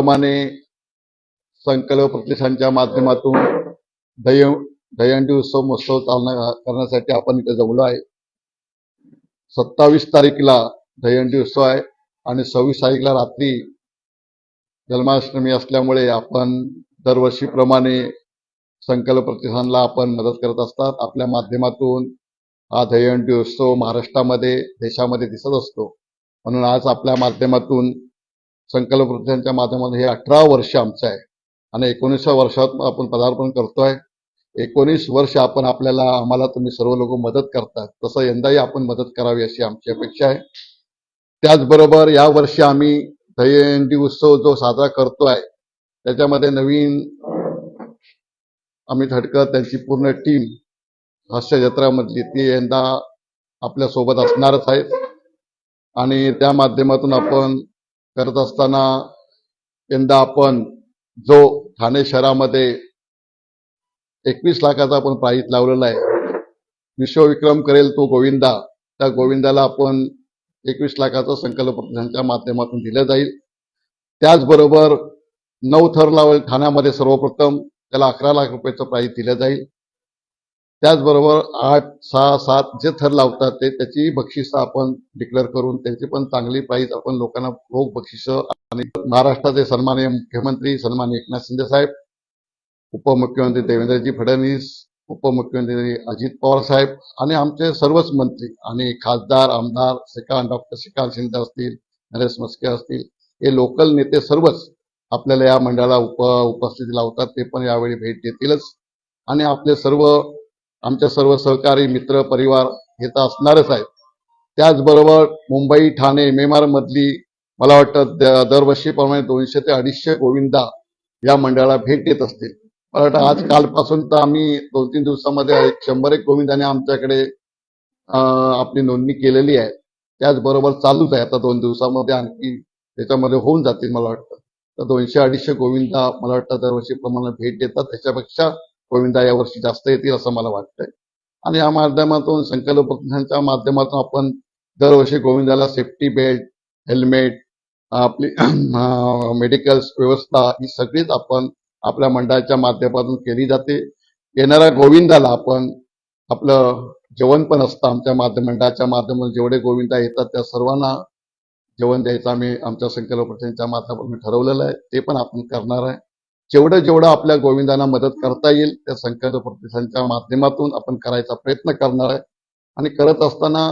प्रमाणे संकल्प प्रतिष्ठानच्या माध्यमातून दही दहीहंडी उत्सव महोत्सव चालना करण्यासाठी आपण इथे जमलो आहे. सत्तावीस तारीखला दहीहंडी उत्सव आहे आणि सव्वीस तारीखला रात्री जन्माष्टमी असल्यामुळे आपण दरवर्षीप्रमाणे संकल्प प्रतिष्ठानला आपण मदत करत असतात. आपल्या माध्यमातून हा दहीहंडी उत्सव महाराष्ट्रामध्ये देशामध्ये दिसत असतो. म्हणून आज आपल्या माध्यमातून संकल्प माध्यमातून हे अठरा वर्ष आमचं आहे. आणि एकोणीसव्या वर्षात आपण पदार्पण करतोय. एकोणीस वर्ष आपण आपल्याला आम्हाला तुम्ही सर्व लोक मदत करतात तसं यंदाही आपण मदत करावी अशी आमची अपेक्षा आहे. त्याचबरोबर या वर्षी आम्ही दहीहंडी उत्सव जो साजरा करतोय त्याच्यामध्ये नवीन अमित हटकर त्यांची पूर्ण टीम हास्य जत्रामधली ती यंदा आपल्यासोबत असणारच आहेत. आणि त्या माध्यमातून आपण करत असताना यंदा आपण जो ठाणे शहरामध्ये एकवीस लाखाचा आपण प्राईज लावलेला आहे विश्वविक्रम करेल तो गोविंदा त्या गोविंदाला आपण एकवीस लाखाचा संकल्प प्रतिष्ठानच्या माध्यमातून दिलं जाईल. त्याचबरोबर नऊ थर लावेल ठाण्यामध्ये सर्वप्रथम त्याला अकरा लाख रुपयाचं प्राईज दिलं जाईल. त्याचबरोबर आठ सहा सात जे थर लावतात ते त्याची बक्षिसं आपण डिक्लेअर करून त्यांची पण चांगली प्राईज आपण लोकांना रोख बक्षिसं आणि महाराष्ट्राचे सन्माननीय मुख्यमंत्री सन्मान्य एकनाथ शिंदे साहेब उपमुख्यमंत्री देवेंद्रजी फडणवीस उपमुख्यमंत्री अजित पवार साहेब आणि आमचे सर्वच मंत्री आणि खासदार आमदार श्रीकांत डॉक्टर श्रीकांत शिंदे असतील नरेश मस्के असतील हे लोकल नेते सर्वच आपल्याला या मंडळाला उप उपस्थिती लावतात ते पण यावेळी भेट देतीलच. आणि आपले सर्व आमच्या सर्व सहकारी मित्र परिवार हे तर असणारच आहेत. त्याचबरोबर मुंबई ठाणे मेमार मधली मला वाटतं दरवर्षीप्रमाणे दोनशे ते अडीचशे गोविंदा या मंडळाला भेट देत असतील. मला वाटतं आज कालपासून तर आम्ही दोन तीन दिवसामध्ये एक शंभर एक गोविंदाने आमच्याकडे आपली नोंदणी केलेली आहे. त्याचबरोबर चालूच आहे. आता दोन दिवसामध्ये आणखी त्याच्यामध्ये होऊन जातील मला वाटतं. तर दोनशे अडीचशे गोविंदा मला वाटतं दरवर्षीप्रमाणे भेट देतात. त्याच्यापेक्षा गोविंदा यावर्षी जास्त येतील असं मला वाटतंय. आणि या माध्यमातून संकल्प माध्यमातून आपण दरवर्षी गोविंदाला सेफ्टी बेल्ट हेल्मेट आपली मेडिकल्स व्यवस्था ही सगळीच आपण आपल्या मंडळाच्या माध्यमातून केली जाते. येणाऱ्या गोविंदाला आपण आपलं जेवण पण असतं आमच्या माध्यम मंडळाच्या माध्यमातून जेवढे गोविंदा येतात त्या सर्वांना जेवण द्यायचं आम्ही आमच्या संकल्प माध्यमातून ठरवलेलं आहे. ते पण आपण करणार आहे. जेवढं जेवढं आपल्या गोविंदांना मदत करता येईल त्या संकल्प प्रतिष्ठानच्या माध्यमातून आपण करायचा प्रयत्न करणार आहे. आणि करत असताना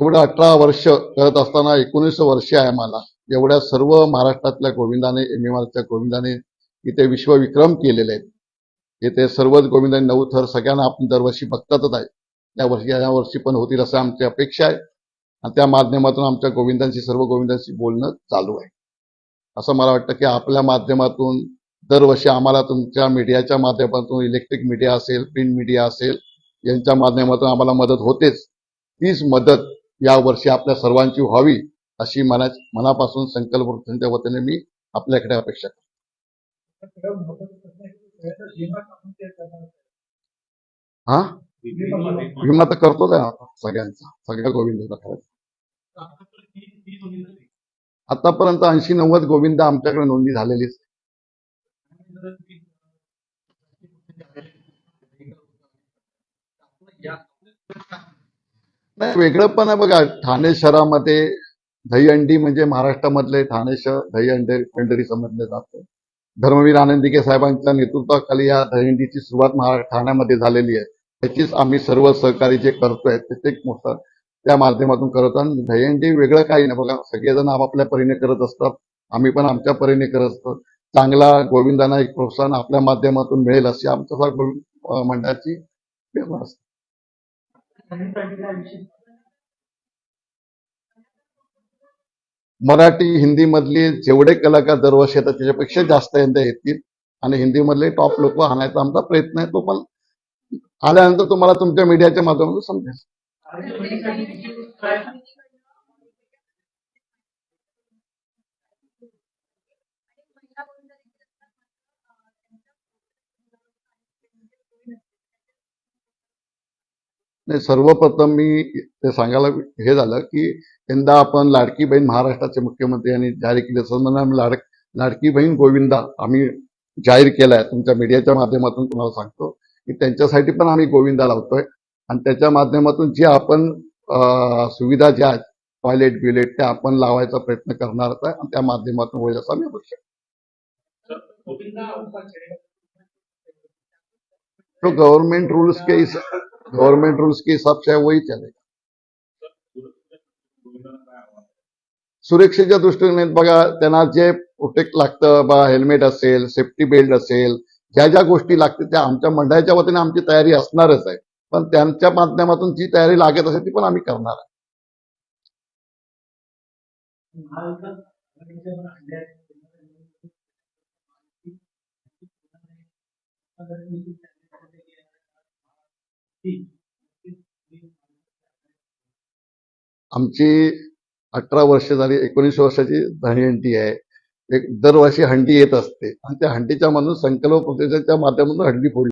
एवढं अठरा वर्ष करत असताना एकोणीस वर्ष आहे आम्हाला एवढ्या सर्व महाराष्ट्रातल्या गोविंदाने एम एम आरच्या गोविंदाने इथे विश्वविक्रम केलेले आहेत. इथे सर्वच गोविंदाने नऊ थर सगळ्यांना आपण दरवर्षी बघतातच आहे. या वर्षी या वर्षी पण होतील असं आमची अपेक्षा आहे. आणि त्या माध्यमातून आमच्या गोविंदांशी सर्व गोविंदांशी बोलणं चालू आहे. असं मला वाटतं की आपल्या माध्यमातून दरवर्षी आम्हाला तुमच्या मीडियाच्या माध्यमातून इलेक्ट्रिक मीडिया असेल प्रिंट मीडिया असेल यांच्या माध्यमातून आम्हाला मदत होतेच. तीच मदत या वर्षी आपल्या सर्वांची व्हावी अशी मना मनापासून संकल्प वृत्तींच्या वतीने मी आपल्याकडे अपेक्षा करतो. हा? विमा तर करतो का सगळ्यांचा सगळ्या गोविंदाचा करायचा आतापर्यंत ऐंशी नव्वद गोविंद आमच्याकडे नोंदणी झालेलीच. नाही वेगळं पण आहे बघा ठाणे शहरामध्ये दहीहंडी म्हणजे महाराष्ट्रामधले ठाणे शहर दहीहंडी पंढरी समजले जाते. धर्मवीर आनंदिके साहेबांच्या नेतृत्वाखाली या दहीहंडीची सुरुवात महाराष्ट्र ठाण्यामध्ये झालेली आहे. त्याचीच आम्ही सर्व सहकारी जे करतोय त्याचे मोठं त्या माध्यमातून करत आणि दहीहंडी वेगळं काही नाही बघा सगळेजण आपापल्या परीने करत असतात. आम्ही पण आमच्या परीने करत असतो. चांगला गोविंदांना एक प्रोत्साहन आपल्या माध्यमातून मिळेल अशी आमच्या गोविंद मंडळाची प्रेरणा असते. मराठी हिंदी मधले जेवढे कलाकार दरवर्षी येतात त्याच्यापेक्षा जास्त यंदा येतील. आणि हिंदी मधले टॉप लोक आणायचा आमचा प्रयत्न आहे तो पण आल्यानंतर तुम्हाला तुमच्या मीडियाच्या माध्यमातून समजेल. नाही सर्वप्रथम मी ते सांगायला हे झालं की यंदा आपण लाडकी बहीण महाराष्ट्राचे मुख्यमंत्री यांनी जारी केली सन्मान लाड लाडकी बहीण गोविंदा आम्ही जाहीर केलाय. तुमच्या मीडियाच्या माध्यमातून तुम्हाला सांगतो की त्यांच्यासाठी पण आम्ही गोविंदा लावतोय. आणि त्याच्या माध्यमातून जे आपण सुविधा ज्या आहेत टॉयलेट बिलेट त्या आपण लावायचा प्रयत्न करणार आहे आणि त्या माध्यमातून होईल असं आम्ही अपेक्षा तो गवर्नमेंट रूल्स के गवर्नमेंट रूल्स के हिसाब से है वही चलेगा। सुरक्षेच्या दृष्टीने बघा त्यांना जे प्रोटेक्ट लागतं बा हेल्मेट असेल सेफ्टी बेल्ट असेल ज्या ज्या गोष्टी लागतील त्या आमच्या मंडळाच्या वतीने आमची तयारी असणारच आहे. पण त्यांच्या माध्यमातून जी तयारी लागत असेल ती पण आम्ही करणार आहे. आमची अठरा वर्ष झाली एकोणीस वर्षाची हंडी आहे. एक दरवर्षी हंडी येत असते. आणि त्या हंडीच्या मधून संकल्प प्रतिष्ठाच्या माध्यमातून हंडी फोडली.